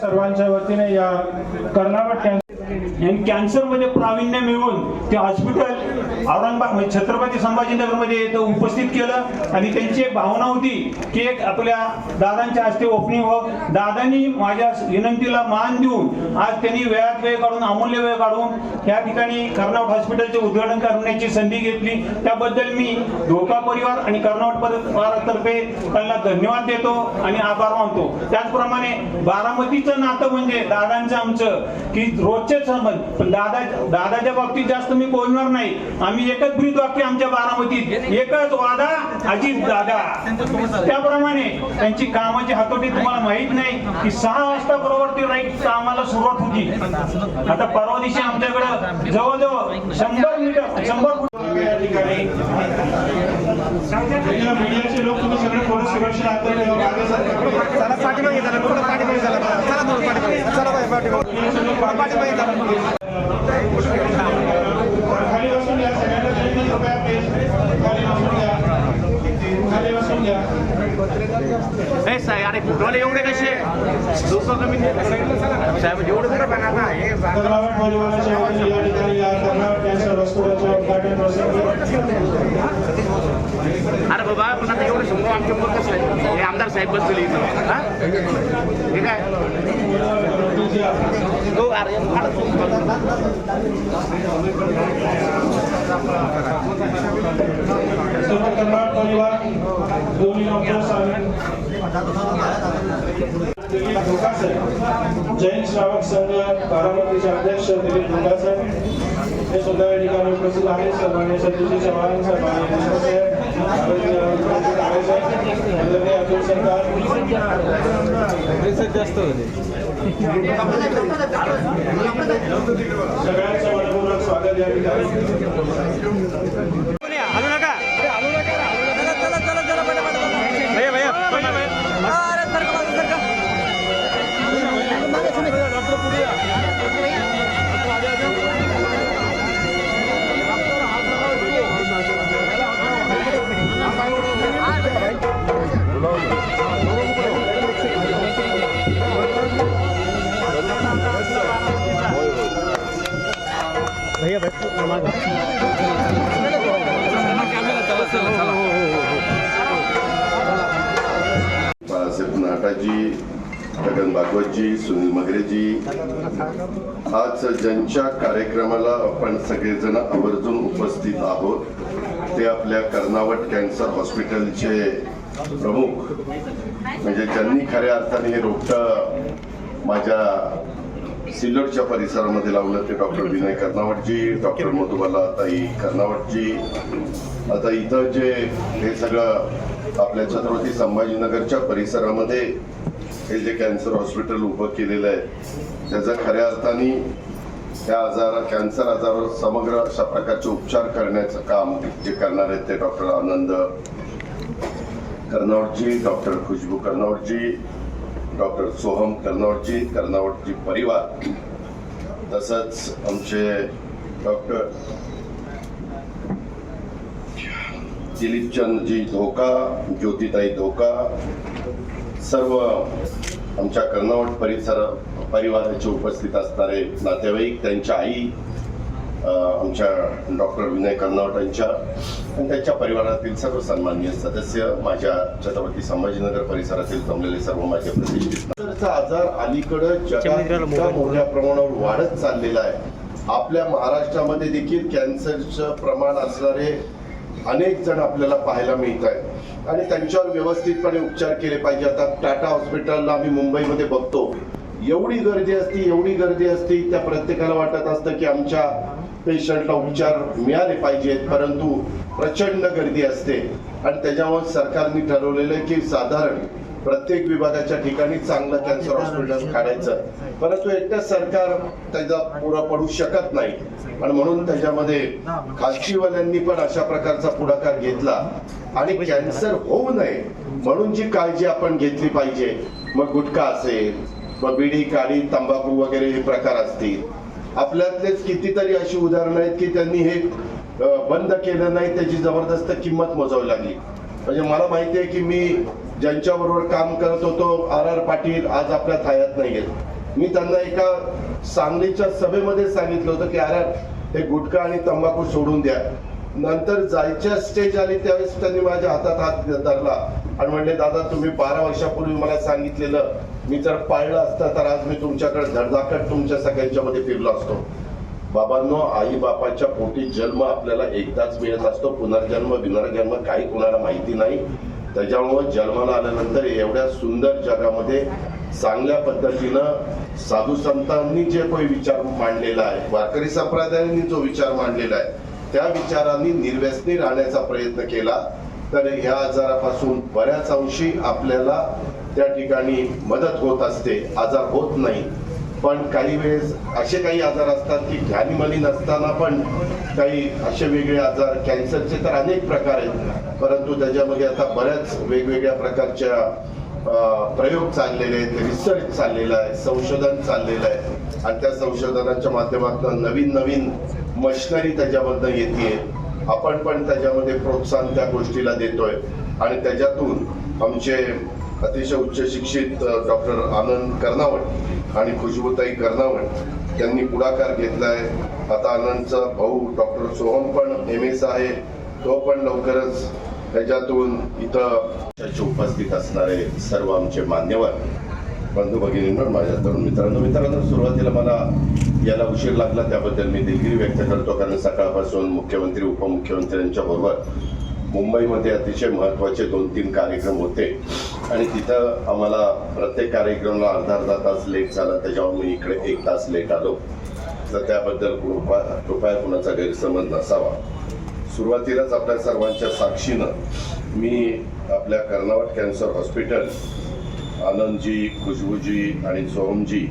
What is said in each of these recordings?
सर्वांच्या वतीने या कर्नाटक यांनी कॅन्सरमध्ये प्रावीण्य मिळवून ते हॉस्पिटल औरंगाबाद म्हणजे छत्रपती संभाजीनगरमध्ये इथं उपस्थित केलं. आणि त्यांची एक भावना होती की एक आपल्या दादांच्या हस्ते ओपनिंग हो. दादांनी माझ्या विनंतीला मान देऊन आज त्यांनी वेळात वेळ काढून अमूल्य वेळ काढून या ठिकाणी कर्नावट हॉस्पिटलचे उद्घाटन करण्याची संधी घेतली. त्याबद्दल मी धोका परिवार आणि कर्नावट परिवारातर्फे त्यांना धन्यवाद देतो आणि आभार मानतो. त्याचप्रमाणे बारामतीचं नातं म्हणजे दादांचं आमचं की रोजचे संबंध पण दादा दादाच्या बाबतीत जास्त मी बोलणार नाही. आम्ही एकच ब्रीद वाक्य आमच्या बारामतीत. एकच वादा अजित दादा. त्याप्रमाणे त्यांची कामाची हातोटी तुम्हाला माहीत नाही की सहा वाजता बरोबर ती राईट कामाला सुरुवात होती. आता परवा दिवशी आमच्याकडे जवळजवळ शंभर मीटर शंभर ठिकाणी मीडियाचे लोक तुम्ही सगळे थोडं सुरक्षित अंतर ठेवा मागे ए साहेब अरे फुटवाले एवढे कसे लोक कमी साहेब एवढे कुठं पण आता हे कर्नाटक परिवाराच्या वतीने या ठिकाणी या कर्नाटक कॅन्सर हॉस्पिटलच्या उद्घाटन प्रसंगी अरे बाबा पण आता एवढे समोर आमच्यासमोर कसं आहे हे आमदार साहेब बसलेले इथं. हा? हे काय? तो अरे सर्व कर्नाटक परिवार दोन्ही डॉक्टर जैन श्रावक संघ बारामतीचे अध्यक्ष दिलीप धोकासर हे सुद्धा या ठिकाणी उपस्थित आहेत सन्मान्य सतीश चव्हाण सन्मान्य जास्त होते सगळ्यांचं मनपूर्वक स्वागत या ठिकाणी हलू नका भैया भैया बाळासाहेब नाटाजी गगन भागवतजी सुनील मगरेजी. आज ज्यांच्या कार्यक्रमाला आपण सगळेजण आवर्जून उपस्थित आहोत ते आपल्या कर्नावट कॅन्सर हॉस्पिटलचे प्रमुख. म्हणजे ज्यांनी खऱ्या अर्थाने हे रोपटं माझ्या सिल्लोडच्या परिसरामध्ये लावलं ते डॉक्टर विनय कर्नावटजी डॉक्टर मधुबाला ताई कर्नावटजी. आता इथं जे हे सगळं आपल्या छत्रपती संभाजीनगरच्या परिसरामध्ये हे जे कॅन्सर हॉस्पिटल उभं केलेलं आहे त्याचा खऱ्या अर्थाने त्या आजार कॅन्सर आजारावर समग्र अशा प्रकारचे उपचार करण्याचं काम जे करणार आहेत ते doctor Anand Karnawatji doctor Khushboo Karnawatji doctor Soham Karnawatji Karnawatji परिवार तसंच आमचे डॉक्टर दिलीपचंदजी धोका ज्योतिताई धोका सर्व आमच्या कर्नावट परिसर परिवाराचे उपस्थित असणारे नातेवाईक त्यांच्या आई आमच्या डॉक्टर विनय कर्नावटांच्या आणि त्यांच्या परिवारातील सर्व सन्माननीय सदस्य माझ्या छत्रपती संभाजीनगर परिसरातील जमलेले सर्व माझे प्रतिष्ठित आजार अलीकडं जगात मोठ्या प्रमाणावर वाढत चाललेला आहे. आपल्या महाराष्ट्रामध्ये देखील कॅन्सरचं प्रमाण असणारे अनेक जण आपल्याला पाहायला मिळत आहेत. आणि त्यांच्यावर व्यवस्थितपणे उपचार केले पाहिजे. आता टाटा हॉस्पिटलला आम्ही मुंबईमध्ये बघतो. एवढी गर्दी असती एवढी गर्दी असती त्या प्रत्येकाला वाटत असतं की आमच्या पेशंटला उपचार मिळाले पाहिजेत. परंतु प्रचंड गर्दी असते. आणि त्याच्यामुळे सरकारने ठरवलेलं आहे की साधारण प्रत्येक विभागाच्या ठिकाणी चांगलं कॅन्सर हॉस्पिटल काढायचं. परंतु एकटं सरकार त्याचा पुढं पडू शकत नाही. आणि म्हणून त्याच्यामध्ये खाजगीवाल्यांनी पण अशा प्रकारचा पुढाकार घेतला. आणि कॅन्सर होऊ नये म्हणून जी काळजी आपण घेतली पाहिजे. मग गुटखा असेल मग बिडी काडी तंबाखू वगैरे हे प्रकार असतील. आपल्यातलेच कितीतरी अशी उदाहरणं आहेत की त्यांनी हे बंद केलं नाही त्याची जबरदस्त किंमत मोजावी लागली. म्हणजे मला माहिती आहे की मी ज्यांच्याबरोबर काम करत होतो आर आर पाटील आज आपल्या थायात नाही आहेत. मी त्यांना एका सांगलीच्या सभेमध्ये सांगितलं होतं की आर आर हे गुटखा आणि तंबाखू सोडून द्या. नंतर जायच्या स्टेज आली त्यावेळेस त्यांनी माझ्या हातात हात धरला. आणि म्हणले दादा तुम्ही बारा वर्षापूर्वी मला सांगितलेलं मी जर पाळलं असतं तर आज मी तुमच्याकडे धडधाकट तुमच्या सगळ्यांच्या मध्ये फिरलो असतो. बाबांनो आई बापाच्या पोटी जन्म आपल्याला एकदाच मिळत असतो. पुनर्जन्म विनर्जन्म काही कोणाला माहिती नाही. त्याच्यामुळं जन्माला आल्यानंतर एवढ्या सुंदर जगामध्ये चांगल्या पद्धतीनं साधू संतांनी जे काही विचार मांडलेला आहे वारकरी संप्रदायांनी जो विचार मांडलेला आहे त्या विचारांनी निर्व्यसनी राहण्याचा प्रयत्न केला. तर ह्या आजारापासून बऱ्याच अंशी आपल्याला त्या ठिकाणी मदत होत असते. आजार होत नाही. पण काही वेळेस असे काही आजार असतात की ध्यानीमनी नसताना पण काही असे वेगळे आजार कॅन्सरचे तर अनेक प्रकार आहेत. परंतु त्याच्यामध्ये आता बऱ्याच वेगवेगळ्या प्रकारच्या प्रयोग चाललेले आहेत. रिसर्च चाललेला आहे. संशोधन चाललेलं आहे. आणि त्या संशोधनाच्या माध्यमातून नवीन नवीन मशिनरी त्याच्यामधनं येते आपण पण त्याच्यामध्ये प्रोत्साहन त्या गोष्टीला देतोय. आणि त्याच्यातून आमचे अतिशय उच्च शिक्षित डॉक्टर आनंद कर्नावट आणि खुशबूताई कर्नावट त्यांनी पुढाकार घेतलाय. आता आनंदचा भाऊ डॉक्टर सोहम पण एम एस आहे. तो पण लवकरच त्याच्यातून इथं उपस्थित असणारे सर्व आमचे मान्यवर बंधू भगिनींवर माझ्या तरुण मित्रांनो मित्रांनो सुरुवातीला मला याला उशीर लागला त्याबद्दल मी दिलगिरी व्यक्त करतो कारण सकाळपासून मुख्यमंत्री उपमुख्यमंत्र्यांच्या बरोबर मुंबईमध्ये अतिशय महत्त्वाचे दोन तीन कार्यक्रम होते. आणि तिथं आम्हाला प्रत्येक कार्यक्रमाला अर्धा अर्धा तास लेट झाला त्याच्यावर मी इकडे एक तास लेट आलो. तर त्याबद्दल कृपा कृपया कुणाचा गैरसमज नसावा. सुरुवातीलाच आपल्या सर्वांच्या साक्षीनं मी आपल्या कर्नावट कॅन्सर हॉस्पिटल आनंदजी खुशबूजी आणि सोहमजी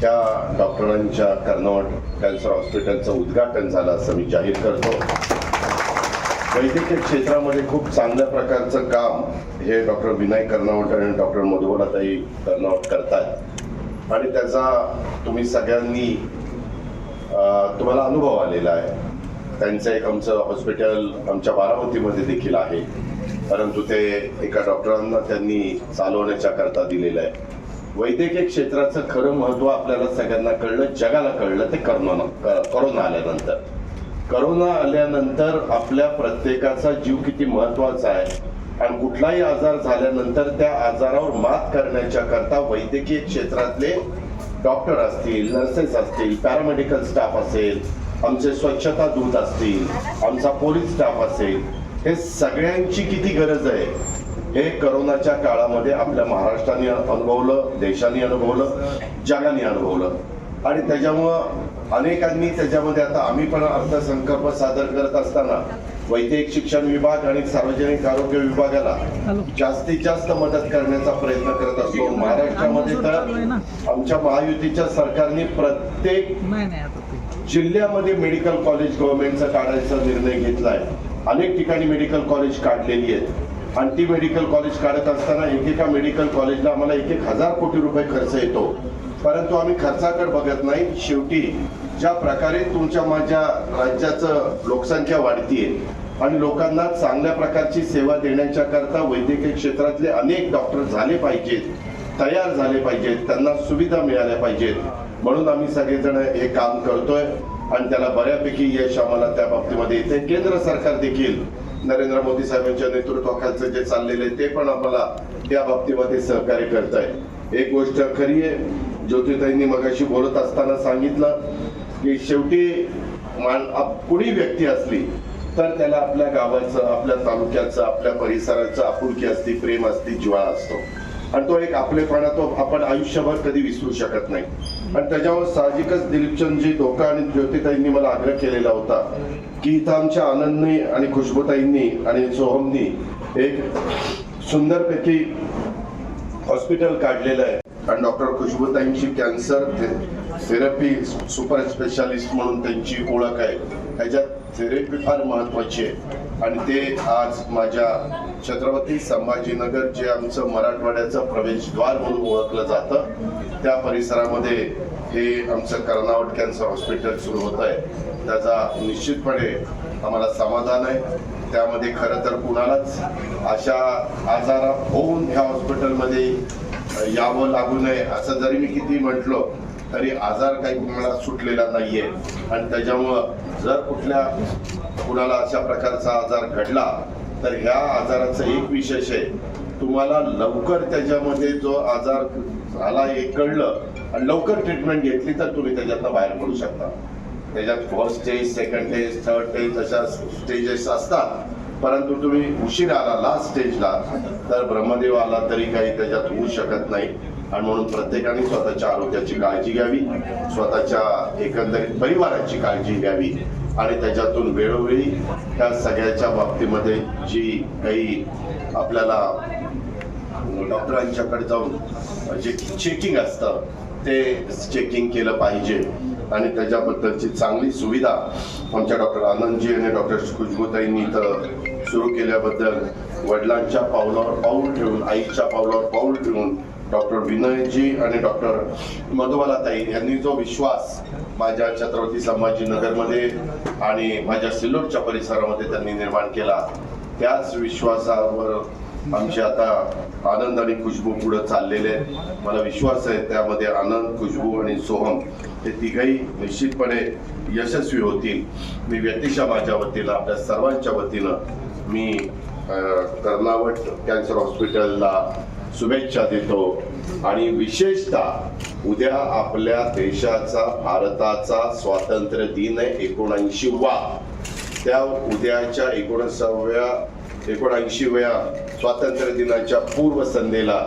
त्या डॉक्टरांच्या कर्नावट कॅन्सर हॉस्पिटलचं उद्घाटन झालं असं मी जाहीर करतो. वैद्यकीय क्षेत्रामध्ये खूप चांगल्या प्रकारचं काम हे डॉक्टर विनायक कर्नावट आणि डॉक्टर मधुबलाताई कर्नावट करतात आणि त्याचा तुम्ही सगळ्यांनी तुम्हाला अनुभव आलेला आहे. त्यांचं एक आमचं हॉस्पिटल आमच्या बारामतीमध्ये देखील आहे. परंतु ते एका डॉक्टरांना त्यांनी चालवण्याच्या करता दिलेलं आहे. वैद्यकीय क्षेत्राचं खरं महत्त्व आपल्याला सगळ्यांना कळलं जगाला कळलं ते करोना करोना आल्यानंतर. करोना आल्यानंतर आपल्या प्रत्येकाचा जीव किती महत्त्वाचा आहे आणि कुठलाही आजार झाल्यानंतर त्या आजारावर मात करण्याच्या करता वैद्यकीय क्षेत्रातले डॉक्टर असतील नर्सेस असतील पॅरामेडिकल स्टाफ असेल आमचे स्वच्छता दूत असतील आमचा पोलीस स्टाफ असेल हे सगळ्यांची किती गरज आहे? हे करोनाच्या काळामध्ये आपल्या महाराष्ट्राने अनुभवलं देशाने अनुभवलं जगाने अनुभवलं. आणि त्याच्यामुळं अनेकांनी त्याच्यामध्ये आता आम्ही पण अर्थसंकल्प सादर करत असताना वैद्यकीय शिक्षण विभाग आणि सार्वजनिक आरोग्य विभागाला जास्तीत जास्त मदत करण्याचा प्रयत्न करत असतो. महाराष्ट्रामध्ये तर आमच्या महायुतीच्या सरकारने प्रत्येक जिल्ह्यामध्ये मेडिकल कॉलेज गव्हर्नमेंटचा काढायचा निर्णय घेतलाय. अनेक ठिकाणी मेडिकल कॉलेज काढलेली आहेत. अंटी मेडिकल कॉलेज काढत असताना एकेका मेडिकल कॉलेजला आम्हाला एक एक हजार कोटी रुपये खर्च येतो. परंतु आम्ही खर्चाकडे बघत नाही. शेवटी ज्या प्रकारे तुमच्या माझ्या राज्याचं लोकसंख्या वाढतीये आणि लोकांना चांगल्या प्रकारची सेवा देण्याच्या करता वैद्यकीय क्षेत्रातले अनेक डॉक्टर झाले पाहिजेत तयार झाले पाहिजेत त्यांना सुविधा मिळाल्या पाहिजेत. म्हणून आम्ही सगळेजण हे काम करतोय आणि त्याला बऱ्यापैकी यश आम्हाला त्या बाबतीमध्ये येते केंद्र सरकार देखील नरेंद्र मोदी साहेबांच्या नेतृत्वाखालचं जे चाललेलं आहे ते पण आम्हाला त्या बाबतीमध्ये सहकार्य करत आहे एक गोष्ट खरी आहे ज्योतिताईंनी मगाशी बोलत असताना सांगितलं की शेवटी मान कुणी व्यक्ती असली तर त्याला आपल्या गावाचं आपल्या तालुक्याचं आपल्या परिसराचं आपुलकी असती प्रेम असती जिवाळा असतो. आणि तो एक आपलेपणा तो आपण आयुष्यभर कधी विसरू शकत नाही. आणि त्याच्यावर साहजिकच दिलीपचंदजी धोका आणि ज्योतिताईंनी मला आग्रह केलेला होता की इथं आमच्या आनंदनी आणि खुशबूताईंनी आणि सोहमनी एक सुंदरपैकी हॉस्पिटल काढलेलं आहे. आणि डॉक्टर खुशबूताईंची कॅन्सर थेरपी सुपर स्पेशालिस्ट म्हणून त्यांची ओळख आहे. त्याच्यात थेरपी फार महत्वाची आहे. आणि ते आज माझ्या छत्रपती संभाजीनगर जे आमचं मराठवाड्याचं प्रवेशद्वार म्हणून ओळखलं जातं त्या परिसरामध्ये हे आमचं कर्नावट कॅन्सर हॉस्पिटल सुरू होत आहे. त्याचा निश्चितपणे आम्हाला समाधान आहे. त्यामध्ये खरं तर कुणालाच अशा आजारा होऊन ह्या हॉस्पिटलमध्ये यावं लागू नये असं जरी मी किती म्हटलो तरी आजार काही कुणाला सुटलेला नाहीये. आणि त्याच्यामुळं जर कुठल्या कुणाला अशा प्रकारचा आजार घडला तर ह्या आजाराचं एक विशेष आहे तुम्हाला लवकर त्याच्यामध्ये जो आजार झाला हे कळलं आणि लवकर ट्रीटमेंट घेतली तर तुम्ही त्याच्यातनं बाहेर पडू शकता. त्याच्यात first stage second stage third stage अशा स्टेजेस असतात. परंतु तुम्ही उशीर आला लास्ट स्टेजला तर ब्रह्मदेव आला तरी काही त्याच्यात होऊ शकत नाही. आणि म्हणून प्रत्येकाने स्वतःच्या आरोग्याची काळजी घ्यावी स्वतःच्या एकंदरीत परिवाराची काळजी घ्यावी आणि त्याच्यातून वेळोवेळी त्या सगळ्याच्या बाबतीमध्ये जी काही आपल्याला डॉक्टरांच्याकडे जाऊन जे चेकिंग असतं ते चेकिंग केलं पाहिजे. आणि त्याच्याबद्दलची चांगली सुविधा आमच्या डॉक्टर आनंदजी आणि डॉक्टर खुशबुताईंनी इथं सुरू केल्याबद्दल वडिलांच्या पावलावर पाऊल ठेवून आईच्या पावलावर पाऊल ठेवून डॉक्टर विनयजी आणि डॉक्टर मधुबालाताई यांनी जो विश्वास माझ्या छत्रपती संभाजीनगरमध्ये आणि माझ्या सिल्लोडच्या परिसरामध्ये त्यांनी निर्माण केला त्याच विश्वासावर आमचे आता आनंद आणि खुशबू पुढे चाललेले मला विश्वास आहे त्यामध्ये आनंद खुशबू आणि सोहम हे तिघही निश्चितपणे यशस्वी होतील. मी व्यक्तिशः माझ्या वतीनं आपल्या सर्वांच्या वतीनं मी कर्नावट कॅन्सर हॉस्पिटलला शुभेच्छा देतो. आणि विशेषतः उद्या आपल्या देशाचा भारताचा स्वातंत्र्य दिन आहे एकोणऐंशी वा त्या उद्याच्या एकोणसाव्या एकोणऐंशीव्या स्वातंत्र्य दिनाच्या पूर्वसंध्येला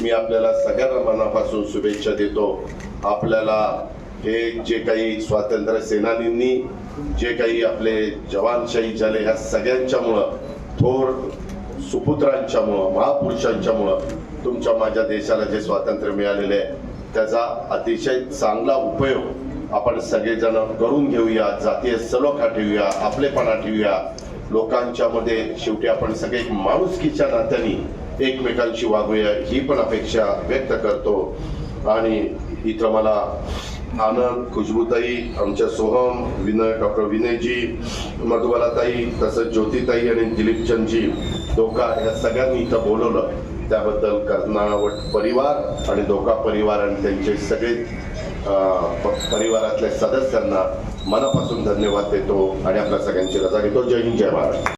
मी आपल्याला सगळ्यांना मनापासून शुभेच्छा देतो. आपल्याला हे जे काही स्वातंत्र्य सेनानींनी जे काही आपले जवान शहीद झाले ह्या सगळ्यांच्यामुळं थोर सुपुत्रांच्यामुळं महापुरुषांच्यामुळं तुमच्या माझ्या देशाला जे स्वातंत्र्य मिळालेले आहे त्याचा अतिशय चांगला उपयोग आपण सगळेजण करून घेऊया जातीय सलोखा ठेवूया आपलेपणा ठेवूया. लोकांच्या मध्ये शेवटी आपण सगळे एक माणुसकीच्या नात्याने एकमेकांशी वागूया ही पण अपेक्षा व्यक्त करतो. आणि इथं मला आनंद खुशबूताई आमच्या सोहम विनय डॉक्टर विनयजी मधुबालाताई तसंच ज्योतिताई आणि दिलीपचंदजी धोका या सगळ्यांनी इथं बोलवलं. त्याबद्दल कर्नावट परिवार आणि धोका परिवार आणि त्यांचे सगळे प- परिवारातल्या सदस्यांना मनापासून धन्यवाद देतो आणि आपल्या सगळ्यांची रजा घेतो. जय हिंद जय महाराष्ट्र